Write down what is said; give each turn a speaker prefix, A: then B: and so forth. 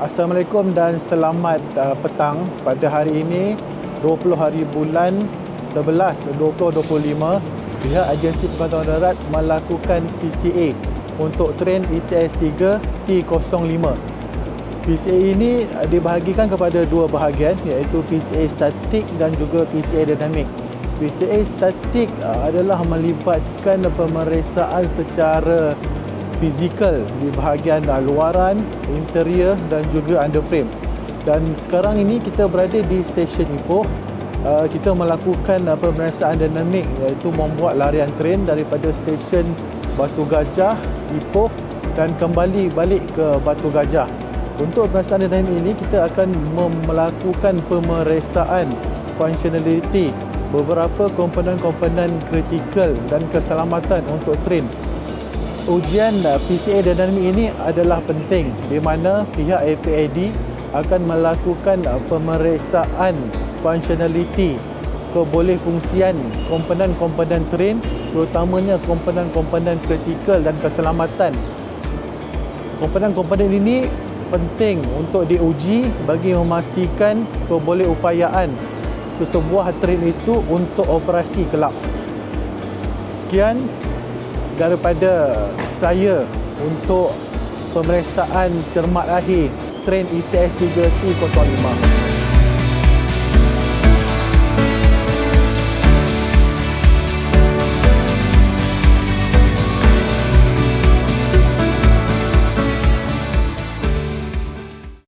A: Assalamualaikum dan selamat uh, petang. Pada hari ini 20 hari bulan 11 2025 pihak agensi pengetahuan darat melakukan PCA untuk train E ITS 3 T05 PCA ini dibahagikan kepada dua bahagian iaitu PCA statik dan juga PCA dinamik. PCA statik uh, adalah melibatkan pemeriksaan secara fizikal di bahagian luaran, interior dan juga underframe. Dan sekarang ini kita berada di stesen Ipoh. Uh, kita melakukan uh, pemeriksaan dinamik iaitu membuat larian train daripada stesen Batu Gajah, Ipoh dan kembali balik ke Batu Gajah. Untuk pemeriksaan dinamik ini kita akan melakukan pemeriksaan functionality beberapa komponen-komponen kritikal dan keselamatan untuk train ujian uh, PCA dinamik ini adalah penting di mana pihak APAD akan melakukan uh, pemeriksaan functionality kebolehfungsian komponen-komponen train terutamanya komponen-komponen kritikal dan keselamatan. Komponen-komponen ini penting untuk diuji bagi memastikan kebolehupayaan sesebuah train itu untuk operasi kelak. Sekian daripada saya untuk pemeriksaan cermat akhir train E ITS 3T05.